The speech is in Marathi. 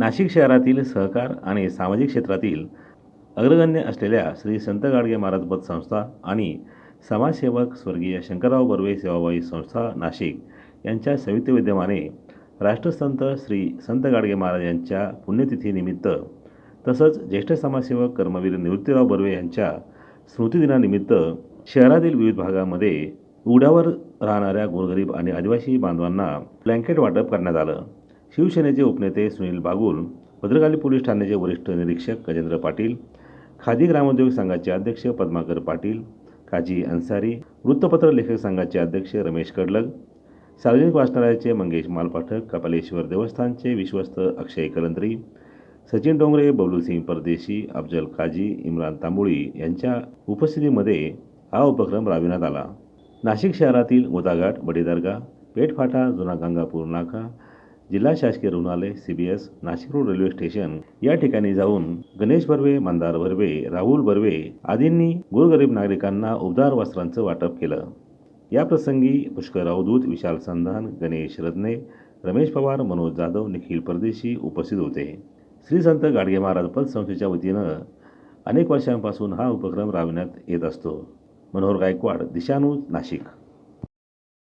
नाशिक शहरातील सहकार आणि सामाजिक क्षेत्रातील अग्रगण्य असलेल्या श्री संत गाडगे महाराज पत संस्था आणि समाजसेवक स्वर्गीय शंकरराव बर्वे सेवाभावी संस्था नाशिक यांच्या संयुक्त विद्यमाने राष्ट्रसंत श्री संत गाडगे महाराज यांच्या पुण्यतिथीनिमित्त तसंच ज्येष्ठ समाजसेवक कर्मवीर निवृत्तीराव बर्वे यांच्या स्मृतिदिनानिमित्त शहरातील विविध भागामध्ये उघड्यावर राहणाऱ्या गोरगरीब आणि आदिवासी बांधवांना ब्लँकेट वाटप करण्यात आलं. शिवसेनेचे उपनेते सुनील बागुल भद्रकाली पोलीस ठाण्याचे वरिष्ठ निरीक्षक गजेंद्र पाटील खादी ग्रामोद्योग संघाचे अध्यक्ष पद्माकर पाटील काजी अन्सारी वृत्तपत्र लेखक संघाचे अध्यक्ष रमेश कडलग सार्वजनिक वाचनालयाचे मंगेश मालपाठक कपालेश्वर देवस्थानचे विश्वस्त अक्षय कलंत्री सचिन डोंगरे बबलूसिंग परदेशी अफजल काजी इम्रान तांबोळी यांच्या उपस्थितीमध्ये हा उपक्रम राबविण्यात आला. नाशिक शहरातील गोदाघाट बडी पेठफाटा जुना गंगापूर नाका जिल्हा शासकीय रुग्णालय C B S Nashik road railway station. या ठिकाणी जाऊन गणेश बर्वे मंदार बर्वे राहुल बर्वे आदींनी गोरगरीब नागरिकांना उबदार वस्त्रांचं वाटप केलं. या प्रसंगी पुष्कर अवधूत विशाल संधान गणेश रत्ने रमेश पवार मनोज जाधव निखिल परदेशी उपस्थित होते. श्री संत गाडगे महाराज पतसंस्थेच्या वतीनं अनेक वर्षांपासून हा उपक्रम राबविण्यात येत असतो. मनोहर गायकवाड दिशानूज नाशिक.